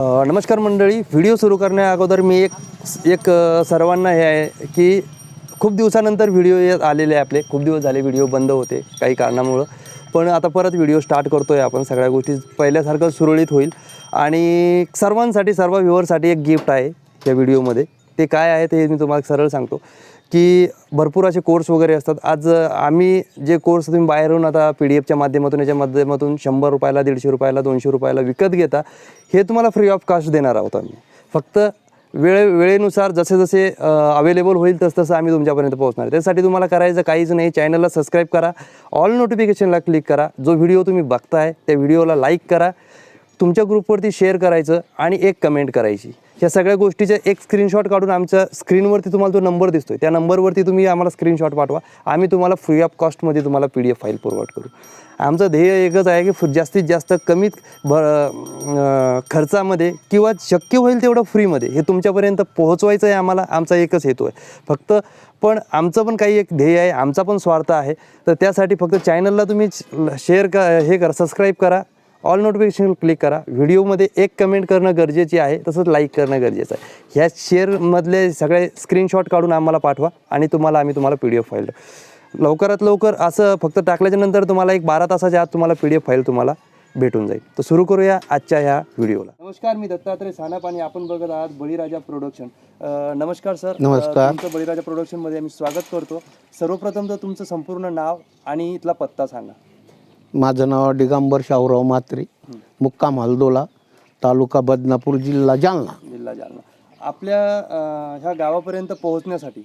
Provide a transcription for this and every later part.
नमस्कार मंडळी. व्हिडिओ सुरू करण्या अगोदर मी एक एक सर्वांना हे आहे की खूप दिवसानंतर व्हिडिओ येत आलेले आहे आपले. खूप दिवस झाले व्हिडिओ बंद होते काही कारणामुळं. पण आता परत व्हिडिओ स्टार्ट करतो आहे आपण. सगळ्या गोष्टी पहिल्यासारखं सुरळीत होईल. आणि सर्वांसाठी सर्व व्ह्युअरसाठी एक गिफ्ट आहे या व्हिडिओमध्ये. ते काय आहे ते मी तुम्हाला सरळ सांगतो. की भरपूर असे कोर्स वगैरे असतात. आज आम्ही जे कोर्स तुम्ही बाहेरून आता पी डी एफच्या माध्यमातून याच्या माध्यमातून शंभर रुपयाला दीडशे रुपयाला दोनशे रुपयाला विकत घेता हे तुम्हाला फ्री ऑफ कास्ट देणार आहोत आम्ही. फक्त वेळे वेळेनुसार जसे जसे अवेलेबल होईल तसं तसं आम्ही तुमच्यापर्यंत पोहोचणार त्यासाठी तुम्हाला करायचं काहीच नाही. चॅनलला सबस्क्राईब करा. ऑल नोटिफिकेशनला क्लिक करा. जो व्हिडिओ तुम्ही बघताय त्या व्हिडिओला लाईक करा. तुमच्या ग्रुपवरती शेअर करायचं आणि एक कमेंट करायची. या सगळ्या गोष्टीचे एक स्क्रीनशॉट काढून आमच्या स्क्रीनवरती तुम्हाला तो नंबर दिसतोय. त्या नंबरवरती तुम्ही आम्हाला स्क्रीनशॉट पाठवा. आम्ही तुम्हाला फ्री ऑफ कॉस्टमध्ये तुम्हाला P D F file provide करू. आमचं ध्येय एकच आहे की जास्तीत जास्त कमीत भ खर्चामध्ये किंवा शक्य होईल तेवढं फ्रीमध्ये हे तुमच्यापर्यंत पोहोचवायचं आहे आम्हाला. आमचा एकच हेतू आहे. फक्त पण आमचं पण काही एक ध्येय आहे. आमचा पण स्वार्थ आहे. तर त्यासाठी फक्त चॅनलला तुम्ही शेअर क हे करा सबस्क्राईब करा. ऑल नोटिफिकेशन क्लिक करा. व्हिडिओमध्ये एक कमेंट करणं गरजेचे आहे तसंच लाईक करणं गरजेचं आहे. ह्या शेअरमधले सगळे स्क्रीनशॉट काढून आम्हाला पाठवा आणि तुम्हाला आम्ही तुम्हाला पी डी एफ फाईल लवकरात लवकर असं फक्त टाकल्याच्या नंतर तुम्हाला एक बारा तासाच्या आत तुम्हाला पी डी एफ फाईल तुम्हाला भेटून जाईल. तर सुरू करूया आजच्या ह्या व्हिडिओला नमस्कार मी दत्तात्रय सानाप आणि आपण बघत आहात बळीराजा प्रोडक्शन नमस्कार सर. नमस्कार. तुमचं बळीराजा प्रोडक्शनमध्ये आम्ही स्वागत करतो. सर्वप्रथम तर तुमचं संपूर्ण नाव आणि इथला पत्ता सांगा. माझं नाव दिगंबर शाहूराव म्हात्रे मुक्काम हलदोला तालुका बदनापूर जिल्हा जालना. जिल्हा जालना. आपल्या अं, ह्या गावापर्यंत पोहोचण्यासाठी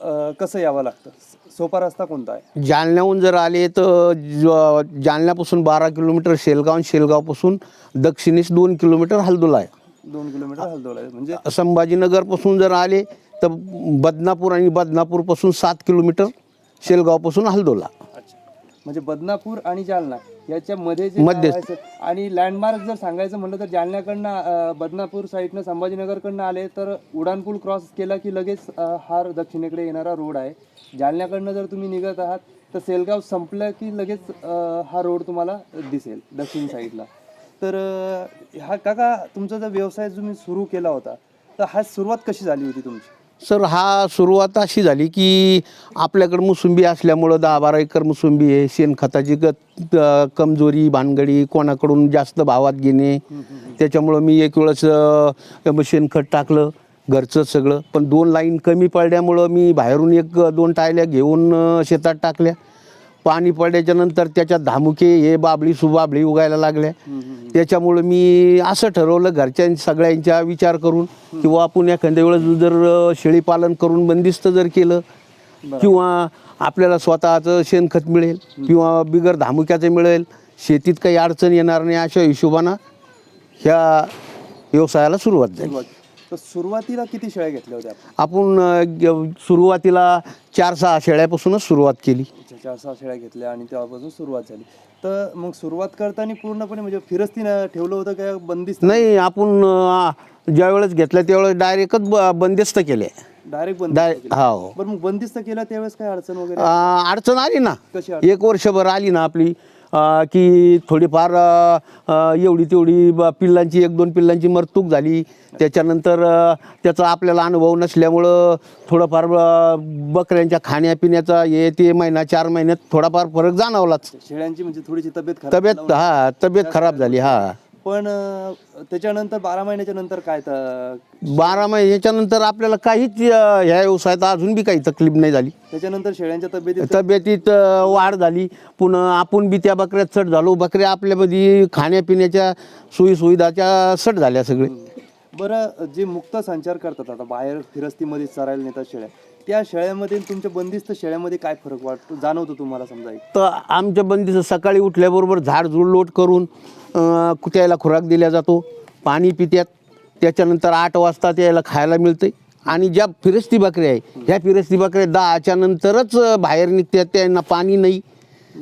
अं, कसं यावं लागतं? सोपा रस्ता कोणता आहे? जालन्याहून जर आले तर ज- जालन्यापासून बारा किलोमीटर शेलगाव आणि शेलगावपासून दक्षिणेस दोन किलोमीटर हलदोला आहे. दोन किलोमीटर हलदोला आहे. म्हणजे? संभाजीनगरपासून जर आले तर बदनापूर आणि बदनापूरपासून सात किलोमीटर शेलगावपासून हलदोला. म्हणजे बदनापूर आणि जालना याच्यामध्ये जे मध्ये. आणि लँडमार्क जर सांगायचं म्हटलं तर जालन्याकडनं बदनापूर साईडनं संभाजीनगरकडनं आले तर उडानपूल क्रॉस केला की लगेच हा दक्षिणेकडे येणारा रोड आहे. जालन्याकडनं जर तुम्ही निघत आहात तर सेलगाव संपलं की लगेच हा रोड तुम्हाला दिसेल दक्षिण साईडला. तर हा काका तुमचा जर व्यवसाय तुम्ही सुरू केला होता तर हा सुरुवात कशी झाली होती तुमची? सर हा सुरुवात अशी झाली की आपल्याकडं मुसुंबी असल्यामुळं दहा बारा एकर मुसुंबी आहे. शेणखताची गत अ, कमजोरी भानगडी कोणाकडून जास्त भावात घेणे. त्याच्यामुळं मी एक वेळेस अ, म शेणखत टाकलं घरचं सगळं. पण दोन लाईन कमी पडल्यामुळं मी बाहेरून एक दोन टायल्या घेऊन अ, शेतात टाकल्या. पाणी पडल्याच्या नंतर त्याच्यात धामुके हे बाबळी सुबाबळी उगायला लागल्या. त्याच्यामुळं मी असं ठरवलं घरच्या सगळ्यांचा विचार करून किंवा आपण एखाद्या वेळेस जर शेळीपालन करून बंदिस्त जर केलं किंवा आपल्याला स्वतःचं शेणखत मिळेल किंवा बिगर धामुक्याचं मिळेल शेतीत काही अडचण येणार नाही अशा हिशोबानं ह्या व्यवसायाला सुरुवात झाली. तर सुरुवातीला किती शेळ्या घेतल्या होत्या आपण? आपण अ, ग- सुरुवातीला चार सहा शेळ्यापासूनच सुरुवात केली. अच्छा, चार सहा शेळ्या घेतल्या आणि तेव्हापासून सुरुवात झाली. तर मग सुरुवात करताना पूर्णपणे म्हणजे फिरस्तीनं ठेवलं होतं काय बंदिस्त? नाही आपण अ, ज्या वेळेस घेतल्या त्यावेळेस डायरेक्टच ब- बंदिस्त केले. डायरेक्ट बंद डाय हो बरं मग बंदिस्त केलं त्यावेळेस काय अडचण वगैरे? अ, अडचण आली ना. कशी एक वर्षभर आली ना आपली. की थोडीफार एवढी तेवढी पिल्लांची एक दोन पिल्लांची मरतूक झाली. त्याच्यानंतर त्याचा आपल्याला अनुभव नसल्यामुळं थोडंफार बकऱ्यांच्या खाण्यापिण्याचा हे ते महिना चार महिन्यात थोडाफार फरक जाणवलाच. शेळ्यांची म्हणजे थोडीशी तब्येत तब्येत हा तब्येत खराब झाली हा. पण अं, त्याच्यानंतर बारा महिन्याच्या नंतर काय तर बारा महिन्याच्या नंतर आपल्याला काहीच अ, ह्या व्यवसायात अजून बी काही तकलीफ नाही झाली. त्याच्यानंतर शेळ्यांच्या तब्येतीत तब्येतीत अ, वाढ झाली. पुन्हा आपण बी त्या बकऱ्यात सट झालो. बकऱ्या आपल्यामध्ये खाण्यापिण्याच्या सोयी सुविधाच्या सट झाल्या सगळे. बरं जे मुक्त संचार करतात आता बाहेर फिरस्तीमध्ये चरायला नेतात शेळ्या त्या शेळ्यामध्ये आणि तुमच्या बंदिस्त शेळ्यामध्ये काय फरक वाटतो? जाणवतो तुम्हाला समजा एक? तर आमच्या बंदीचं सकाळी उठल्याबरोबर झाडझूड लोट करून अ, कुत्याला खुराक दिला जातो. पाणी पित्यात. त्याच्यानंतर आठ वाजता त्याला खायला मिळते आणि ज्या फिरस्ती बकऱ्या आहे ह्या फिरस्ती बकऱ्या दहाच्या नंतरच अ, बाहेर निघतात त्यांना पाणी नाही.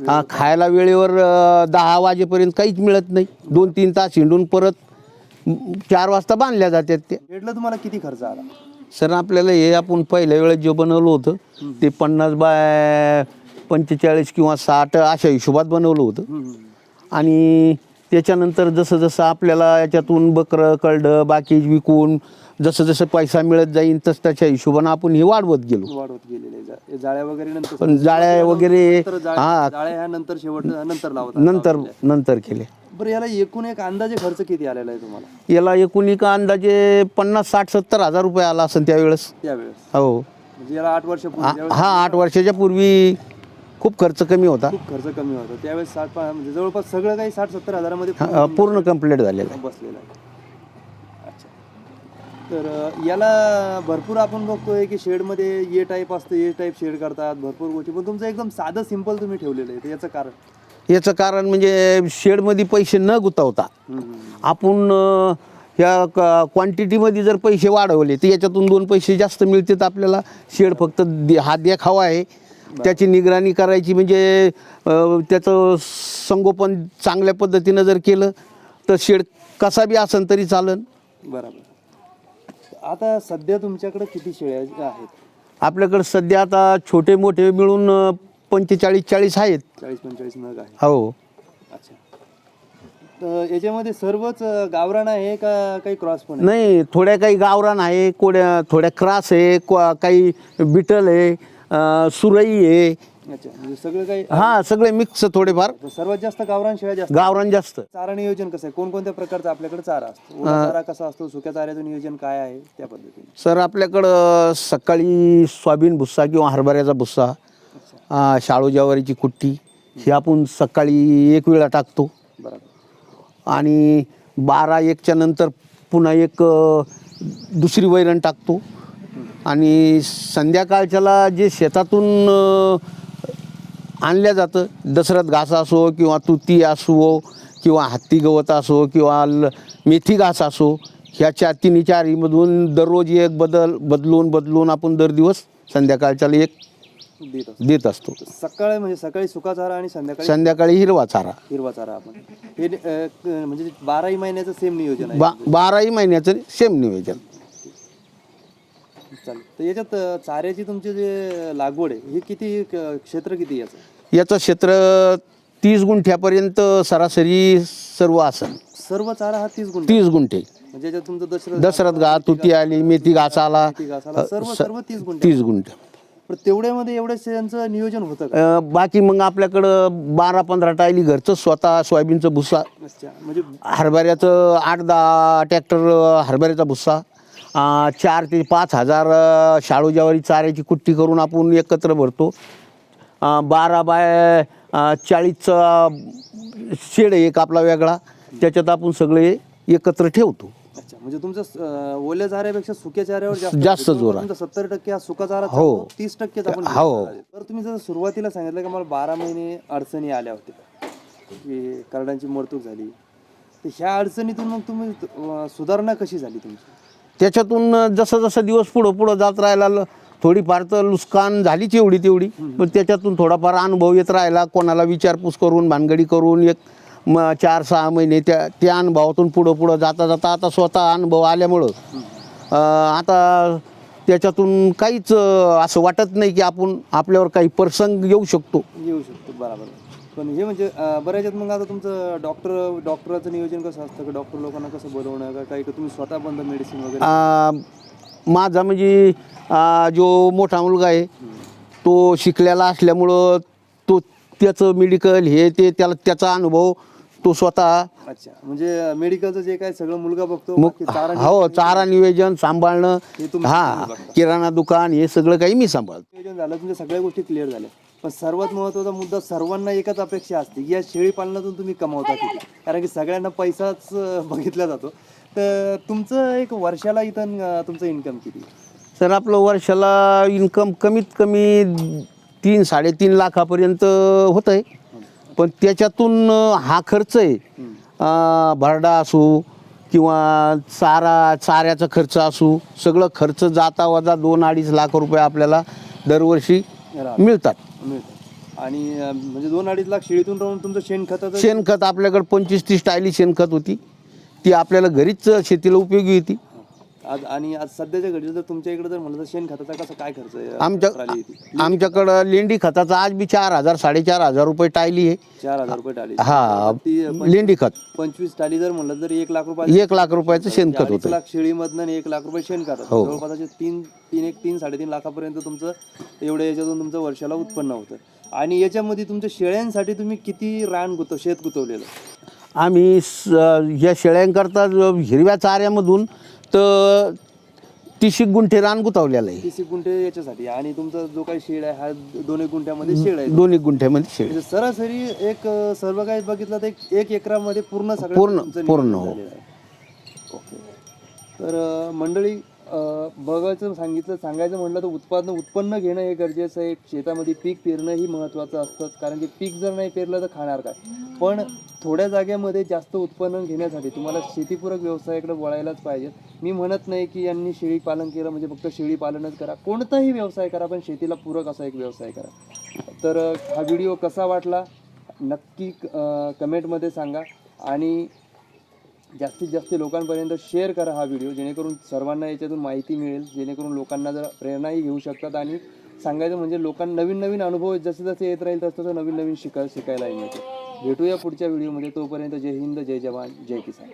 अ, खायला वेळेवर अ, दहा वाजेपर्यंत काहीच मिळत नाही. दोन तीन तास हिंडून परत चार वाजता बांधल्या जातात ते भेटलं तुम्हाला किती खर्च आला? सर आपल्याला हे आपण पहिल्या वेळेस जे बनवलं होतं ते पन्नास बाय पंचेचाळीस किंवा साठ अशा हिशोबात बनवलं होतं. आणि त्याच्यानंतर जसं जसं आपल्याला याच्यातून बकरं कळडं बाकी विकून जसं जसं पैसा मिळत जाईल तसं त्याच्या हिशोबानं आपण हे वाढवत गेलो. वाढवत गेलेले जाळ्या वगैरे नंतर पण जाळ्या वगैरे हा. जाळ्या ह्या नंतर शेवट नंतर लावतात नंतर नंतर केले. बरं याला एकूण एक अंदाजे खर्च किती आलेला आहे तुम्हाला? याला एकूण का अंदाजे पन्नास साठ सत्तर हजार रुपये आला असेल त्यावेळेस. त्यावेळेस? हो. म्हणजे याला आठ वर्षापूर्वी हा हा, आठ वर्षाच्या पूर्वी खूप खर्च कमी होता. खूप खर्च कमी होता. त्यावेळेस साठ पा- म्हणजे जवळपास सगळं काही साठ सत्तर हजारामध्ये हा, पूर्ण कंप्लीट झालेला आहे. बसलेला आहे. अच्छा. तर अ, याला भरपूर आपण बघतोय की शेडमध्ये ए टाईप असतं ए टाईप शेड करतात भरपूर गोष्टी. पण तुमचं एकदम साधं सिंपल तुम्ही ठेवलेलं आहे. तर याचं कारण? याचं कारण म्हणजे शेडमध्ये पैसे न गुंतवता. आपण ह्या क्वांटिटीमध्ये जर पैसे वाढवले तर याच्यातून दोन पैसे जास्त मिळतात आपल्याला. शेड फक्त दे- हा देखावा आहे. त्याची निगराणी करायची म्हणजे त्याचं संगोपन चांगल्या पद्धतीनं जर केलं तर शेड कसा बी असन तरी चालन. बरोबर. आता सध्या तुमच्याकडे किती शेळ्या आहेत? आपल्याकडे सध्या आता छोटे मोठे मिळून पंचेचाळीस चाळीस आहेत. चाळीस पंचेचाळीस नग आहे हो. अच्छा. तर याच्यामध्ये सर्वच अ, गावरान आहे का काही क्रॉस पण आहे? नाही थोड्या काही गावरान आहे कोड्या थोड्या क्रास आहे को- काही बिटल आहे अं, सुरई आहे. अच्छा म्हणजे सगळं काही हा सगळे मिक्स थोडेफार. तर सर्वात जास्त गावरान शेळ्या जास्त गावरान जास्त. चारा नियोजन कसं आहे? कोणकोणत्या प्रकारचा आपल्याकडे चारा असतो? ओला चारा कसा असतो? सुक्या चाऱ्याचं नियोजन काय आहे त्या पद्धतीने? सर आपल्याकडं सकाळी सोयाबीन भुस्सा किंवा हरभऱ्याचा भुस्सा शाळू ज्वारीची कुट्टी ही आपण सकाळी एक वेळा टाकतो. आणि बारा एकच्या नंतर पुन्हा एक दुसरी वैरण टाकतो. आणि संध्याकाळच्याला जे शेतातून आणल्या जातं दसऱ्यात घास असो किंवा तुती असो किंवा हत्ती गवत असो किंवा ल- मेथी घास असो ह्या चार तिन्ही चारीमधून दररोज एक बदल बदलून बदलून आपण दर दिवस संध्याकाळच्याला एक देत असतो. देत असतो. सकाळी म्हणजे सकाळी सुका चारा आणि संध्याकाळी संध्याकाळी हिरवा चारा हिरवा चारा आपण. हे अ, क- म्हणजे बाराही महिन्याचं सेम नियोजन आहे. बा बाराही महिन्याचं सेम नियोजन. चालेल. तर याच्यात अ, चाऱ्याची तुमची जे लागवड आहे हे किती क- क्षेत्र किती याचं? याचं क्षेत्र तीस गुंठ्यापर्यंत सरासरी सर्व असेल. सर्व चारा हा तीस गुंठ. तीस गुंठे. म्हणजे याच्यात तुमचं दशरथ दसऱ्यात घा तुती आली मेथी घास आला सर्व सर्व तीस गुंठ. तीस गुंठे. पण तेवढ्यामध्ये एवढ्या शेळ्यांचं नियोजन होतं का? अं, बाकी मग आपल्याकडं बारा पंधरा टायली घरचं स्वतः सोयाबीनचं भुस्सा अच्छा म्हणजे हरभऱ्याचं आठ दहा ट्रॅक्टर हरभऱ्याचा भुस्सा अं, चार ते पाच हजार अं, शाळू ज्वारी चाऱ्याची कुट्टी करून आपण एकत्र भरतो. अं, बारा बाय अं, चाळीसचा शेड आहे एक आपला वेगळा त्याच्यात आपण सगळे एकत्र ठेवतो. अच्छा म्हणजे तुमचं ओल्या चाऱ्यापेक्षा सुक्या चाऱ्यावर जास्त. जोर आहे. सत्तर टक्के हा सुका चारा हो. तीस आपण हो. तर तुम्ही जसं सुरुवातीला सांगितलं की मला बारा महिने अडचणी आल्या होत्या की करडांची मरतूक झाली तर ह्या अडचणीतून मग तुम्ही अ, सुधारणा कशी झाली तुमची त्याच्यातून जसं जसं दिवस पुढं पुढं जात राहिला ल- थोडीफार तर नुकसान झालीच एवढी तेवढी पण त्याच्यातून थोडाफार अनुभव येत राहिला कोणाला विचारपूस करून भानगडी करून एक म चार सहा महिने त्या त्या अनुभवातून पुढं पुढं जाता जाता आता स्वतः अनुभव आल्यामुळं आता त्याच्यातून काहीच असं वाटत नाही की आपण आपल्यावर काही प्रसंग येऊ शकतो. येऊ शकतो बरोबर. पण हे म्हणजे बऱ्याच मग आता तुमचं डॉक्टर डॉक्टराचं नियोजन कसं असतं? का डॉक्टर लोकांना कसं बोलवणं? का काही का तुम्ही स्वतः बंद मेडिसिन वगैरे? माझा म्हणजे जो मोठा मुलगा आहे तो शिकलेला असल्यामुळं तो त्याचं मेडिकल हे ते त्याला त्याचा अनुभव तो स्वतः. अच्छा म्हणजे मेडिकलचं जे काय सगळं मुलगा बघतो मग बाकी चारा हो चारा नियोजन सांभाळणं हे तुम्ही हा किराणा दुकान हे सगळं काही मी सांभाळतो. नियोजन झालं तुमच्या सगळ्या गोष्टी क्लिअर झाल्या. पण सर्वात महत्त्वाचा मुद्दा सर्वांना एकच अपेक्षा असते की या शेळी पालनातून तुम्ही कमावता किती कारण की सगळ्यांना पैसाच अं, बघितला जातो. तर तुमचं एक वर्षाला इथं अं, तुमचं इन्कम किती? तर आपलं वर्षाला इन्कम कमीत कमी तीन साडेतीन लाखापर्यंत होत आहे पण त्याच्यातून हा खर्च आहे. भरडा असो किंवा चारा चाऱ्याचा खर्च असो सगळं खर्च जाता वजा दोन अडीच लाख रुपये आपल्याला दरवर्षी. मिळतात. मिळतं आणि म्हणजे दोन अडीच लाख शेळीतून राहून तुमचं शेणखताचं शेणखत आपल्याकडे पंचवीस तीस टायली शेणखत होती. ती आपल्याला घरीच शेतीला उपयोगी होती. आज आणि आज सध्याच्या घडीला जर तुमच्या इकडे जर म्हणलं तर शेणखताचा कसा काय खर्च आहे? आमच्या येते? आमच्याकडं लेंडी खताचा आज बी चार हजार साडेचार हजार रुपये टायली आहे. चार हजार रुपये टाली हा ती लेंडी खत. पंचवीस टाली जर म्हणलं तर एक लाख रुपये एक लाख रुपयाचं शेणखत अडीच होतं. लाख शेळीमधनं आणि एक लाख रुपये शेणखत हो. जवळपास असे तीन तीन एक तीन साडेतीन लाखापर्यंत तुमचं एवढ्या याच्यातून तुमचं वर्षाला उत्पन्न होतं. आणि याच्यामध्ये तुमच्या शेळ्यांसाठी तुम्ही किती रान गुतव शेत गुतवलेलं? आम्ही स- या शेळ्यांकरता जो हिरव्या चाऱ्यामधून तर एक गुंठे रान गुतावलेलं आहे. तीस एक गुंठे याच्यासाठी. आणि तुमचा जो काही शेळ आहे हा दोन एक गुंठ्यामध्ये शेळ आहे. दोन एक गुंठ्यामध्ये शेळ म्हणजे सरासरी एक अं, सर्व काही बघितलं तर एक एक एकरामध्ये पूर्ण सगळं पूर्ण- तुमचं पूर्ण, नियोजन हो. झालेलं आहे. ओके. तर अं, मंडळी बघायचं सांगितलं सांगायचं म्हटलं तर उत्पादन उत्पन्न घेणं हे गरजेचं आहे. शेतामध्ये पीक पेरणंही महत्त्वाचं असतं. कारण की पीक जर नाही पेरलं तर खाणार काय? पण थोड्या जाग्यामध्ये जास्त उत्पन्न घेण्यासाठी तुम्हाला शेतीपूरक व्यवसायाकडे वळायलाच पाहिजे. मी म्हणत नाही की यांनी शेळी पालन केलं म्हणजे फक्त शेळी पालनच करा. कोणताही व्यवसाय करा पण शेतीला पूरक असा एक व्यवसाय करा. तर हा व्हिडिओ कसा वाटला? नक्की कमेंटमध्ये सांगा. आणि जास्तीत जास्त लोकांपर्यंत शेअर करा हा व्हिडिओ जेणेकरून सर्वांना याच्यातून माहिती मिळेल जेणेकरून लोकांना जर प्रेरणाही घेऊ शकतात आणि सांगायचं म्हणजे लोकांना नवीन नवीन अनुभव जसे जसे येत राहील तसं तसं नवीन नवीन शिका शिकायला मिळते भेटूया पुढच्या व्हिडिओमध्ये तोपर्यंत जय हिंद जय जवान जय किसान.